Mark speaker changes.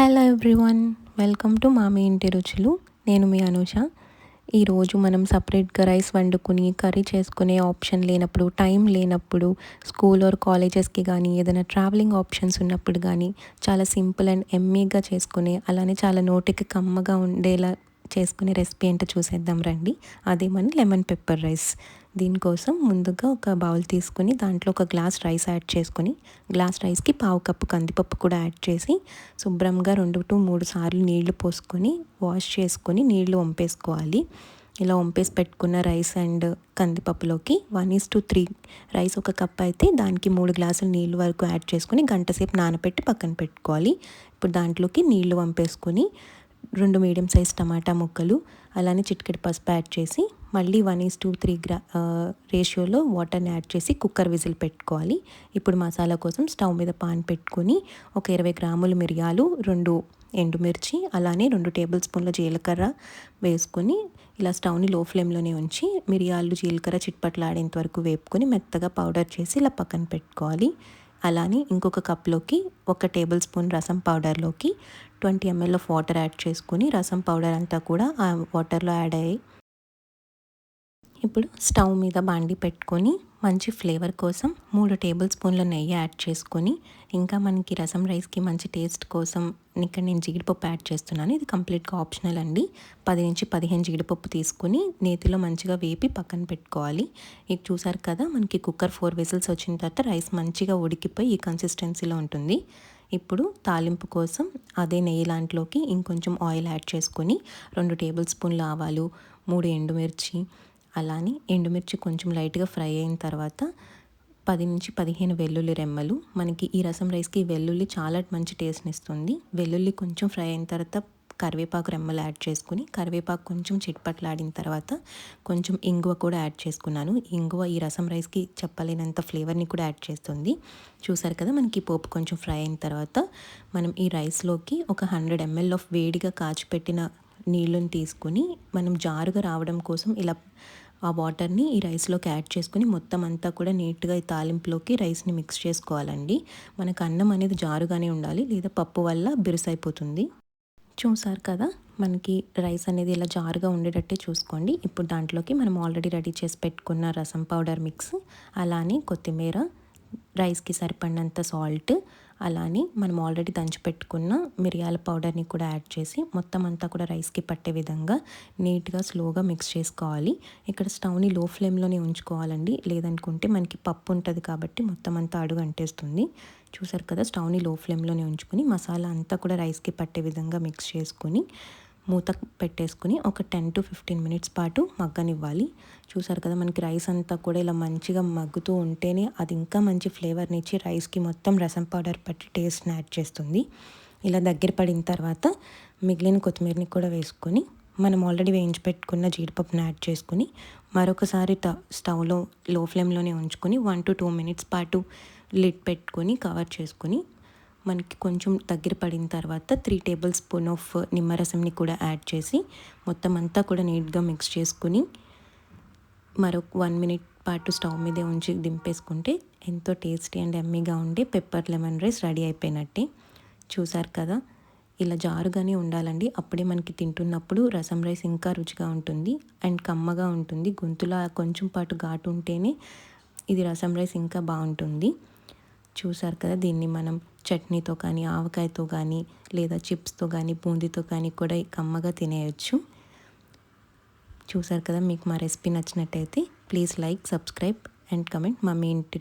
Speaker 1: Hello everyone welcome to మామి ఇంటి రుచులు నేను మీ అనూష ఈరోజు మనం సపరేట్గా రైస్ వండుకుని కర్రీ చేసుకునే ఆప్షన్ లేనప్పుడు టైం లేనప్పుడు స్కూల్ ఆర్ కాలేజెస్కి కానీ ఏదైనా ట్రావెలింగ్ ఆప్షన్స్ ఉన్నప్పుడు కానీ చాలా సింపుల్ అండ్ ఎమ్మీగా చేసుకునే అలానే చాలా నోటికి కమ్మగా ఉండేలా చేసుకునే రెసిపీ ఏంటో చూసేద్దాం రండి. అదే మన లెమన్ పెప్పర్ రైస్. దీనికోసం ముందుగా ఒక బౌల్ తీసుకుని దాంట్లో ఒక గ్లాస్ రైస్ యాడ్ చేసుకొని గ్లాస్ రైస్కి పావు కప్పు కందిపప్పు కూడా యాడ్ చేసి శుభ్రంగా రెండు టు మూడు సార్లు నీళ్ళు పోసుకొని వాష్ చేసుకొని నీళ్ళు వంపేసుకోవాలి. ఇలా వంపేసి పెట్టుకున్న rice and కందిపప్పులోకి one is to three rice ఒక కప్ అయితే దానికి మూడు గ్లాసులు నీళ్ళు వరకు యాడ్ చేసుకొని గంట సేపు నానబెట్టి పక్కన పెట్టుకోవాలి. ఇప్పుడు దాంట్లోకి నీళ్ళు వంపేసుకొని రెండు మీడియం సైజ్ టమాటా ముక్కలు అలానే చిటికెడు పసుపు యాడ్ చేసి మళ్ళీ వన్ ఈస్ టూ త్రీ గ్రా రేషియోలో వాటర్ని యాడ్ చేసి కుక్కర్ విజిల్ పెట్టుకోవాలి. ఇప్పుడు మసాలా కోసం స్టవ్ మీద పాన్ పెట్టుకొని ఒక ఇరవై గ్రాములు మిరియాలు రెండు ఎండుమిర్చి అలానే రెండు టేబుల్ స్పూన్ల జీలకర్ర వేసుకొని ఇలా స్టవ్ని లో ఫ్లేమ్లోనే ఉంచి మిరియాలు జీలకర్ర చిట్పట్లాడేంత వరకు వేపుకొని మెత్తగా పౌడర్ చేసి ఇలా పక్కన పెట్టుకోవాలి. అలానే ఇంకొక కప్లోకి ఒక టేబుల్ స్పూన్ రసం పౌడర్లోకి twenty ML of water add చేసుకుని రసం పౌడర్ అంతా కూడా ఆ వాటర్లో యాడ్ అయ్యి ఇప్పుడు స్టవ్ మీద బాండి పెట్టుకొని మంచి ఫ్లేవర్ కోసం మూడు టేబుల్ స్పూన్ల నెయ్యి యాడ్ చేసుకొని ఇంకా మనకి రసం రైస్కి మంచి టేస్ట్ కోసం ఇక్కడ నేను జీడిపప్పు యాడ్ చేస్తున్నాను. ఇది కంప్లీట్గా ఆప్షనల్ అండి. పది నుంచి పదిహేను జీడిపప్పు తీసుకుని నేతిలో మంచిగా వేపి పక్కన పెట్టుకోవాలి. ఇది చూసారు కదా మనకి కుక్కర్ ఫోర్ విజిల్స్ వచ్చిన తర్వాత రైస్ మంచిగా ఉడికిపోయి ఈ కన్సిస్టెన్సీలో ఉంటుంది. ఇప్పుడు తాలింపు కోసం అదే నెయ్యి లాంటిలోకి ఇంకొంచెం ఆయిల్ యాడ్ చేసుకొని రెండు టేబుల్ స్పూన్ల ఆవాలు మూడు ఎండుమిర్చి అలానే ఎండుమిర్చి కొంచెం లైట్గా ఫ్రై అయిన తర్వాత పది నుంచి పదిహేను వెల్లుల్లి రెమ్మలు. మనకి ఈ రసం రైస్కి వెల్లుల్లి చాలా మంచి టేస్ట్ని ఇస్తుంది. వెల్లుల్లి కొంచెం ఫ్రై అయిన తర్వాత కరివేపాకు రెమ్మలు యాడ్ చేసుకుని కరివేపాకు కొంచెం చిట్పట్లాడిన తర్వాత కొంచెం ఇంగువ కూడా యాడ్ చేసుకున్నాను. ఇంగువ ఈ రసం రైస్కి చెప్పలేనంత ఫ్లేవర్ని కూడా యాడ్ చేస్తుంది. చూసారు కదా మనకి పోపు కొంచెం ఫ్రై అయిన తర్వాత మనం ఈ రైస్లోకి ఒక హండ్రెడ్ ఎంఎల్ ఆఫ్ వేడిగా కాచిపెట్టిన నీళ్ళని తీసుకొని మనం జారుగా రావడం కోసం ఇలా ఆ వాటర్ని ఈ రైస్లోకి యాడ్ చేసుకుని మొత్తం అంతా కూడా నీట్గా ఈ తాలింపులోకి రైస్ని మిక్స్ చేసుకోవాలండి. మనకు అన్నం అనేది జారుగానే ఉండాలి లేదా పప్పు వల్ల బిరుసైపోతుంది. చూసారు కదా మనకి రైస్ అనేది ఇలా జారుగా ఉండేటట్టే చూసుకోండి. ఇప్పుడు దాంట్లోకి మనం ఆల్రెడీ రెడీ చేసి పెట్టుకున్న రసం పౌడర్ మిక్స్ అలానే కొత్తిమీర రైస్కి సరిపడినంత సాల్ట్ అలానే మనం ఆల్రెడీ దంచి పెట్టుకున్న మిరియాల పౌడర్ని కూడా యాడ్ చేసి మొత్తం అంతా కూడా రైస్కి పట్టే విధంగా నీట్గా స్లోగా మిక్స్ చేసుకోవాలి. ఇక్కడ స్టవ్ని లో ఫ్లేమ్లోనే ఉంచుకోవాలండి. లేదనుకుంటే మనకి పప్పు ఉంటుంది కాబట్టి మొత్తం అంతా అడుగు అంటేస్తుంది. చూసారు కదా స్టవ్ని లో ఫ్లేమ్లోనే ఉంచుకొని మసాలా అంతా కూడా రైస్కి పట్టే విధంగా మిక్స్ చేసుకొని మూత పెట్టేసుకుని ఒక టెన్ టు ఫిఫ్టీన్ మినిట్స్ పాటు మగ్గనివ్వాలి. చూసారు కదా మనకి రైస్ అంతా కూడా ఇలా మంచిగా మగ్గుతూ ఉంటేనే అది ఇంకా మంచి ఫ్లేవర్ని ఇచ్చి రైస్కి మొత్తం రసం పౌడర్ పట్టి టేస్ట్ని యాడ్ చేస్తుంది. ఇలా దగ్గర పడిన తర్వాత మిగిలిన కొత్తిమీరని కూడా వేసుకొని మనం ఆల్రెడీ వేయించి పెట్టుకున్న జీడిపప్పుని యాడ్ చేసుకుని మరొకసారి స్టవ్లో లో ఫ్లేమ్లోనే ఉంచుకొని వన్ టు టూ మినిట్స్ పాటు లిడ్ పెట్టుకొని కవర్ చేసుకొని మనకి కొంచెం దగ్గర పడిన తర్వాత త్రీ టేబుల్ స్పూన్ ఆఫ్ నిమ్మరసంని కూడా యాడ్ చేసి మొత్తం అంతా కూడా నీట్గా మిక్స్ చేసుకుని మరొక వన్ మినిట్ పాటు స్టవ్ మీదే ఉంచి దింపేసుకుంటే ఎంతో టేస్టీ అండ్ ఎమ్మీగా ఉండే పెప్పర్ లెమన్ రైస్ రెడీ అయిపోయినట్టే. చూసారు కదా? ఇలా జారుగానే ఉండాలండి. అప్పుడే మనకి తింటున్నప్పుడు రసం రైస్ ఇంకా రుచిగా ఉంటుంది అండ్ కమ్మగా ఉంటుంది. గొంతులో కొంచెం పాటు ఘాటు ఉంటేనే ఇది రసం రైస్ ఇంకా బాగుంటుంది. చూసారు కదా? దీన్ని మనం చట్నీతో కానీ ఆవకాయతో కానీ లేదా చిప్స్తో కానీ బూందీతో కానీ కూడా కమ్మగా తినేయచ్చు. చూసారు కదా మీకు మా రెసిపీ నచ్చినట్టయితే please like subscribe and comment. మా మీ ఇంటి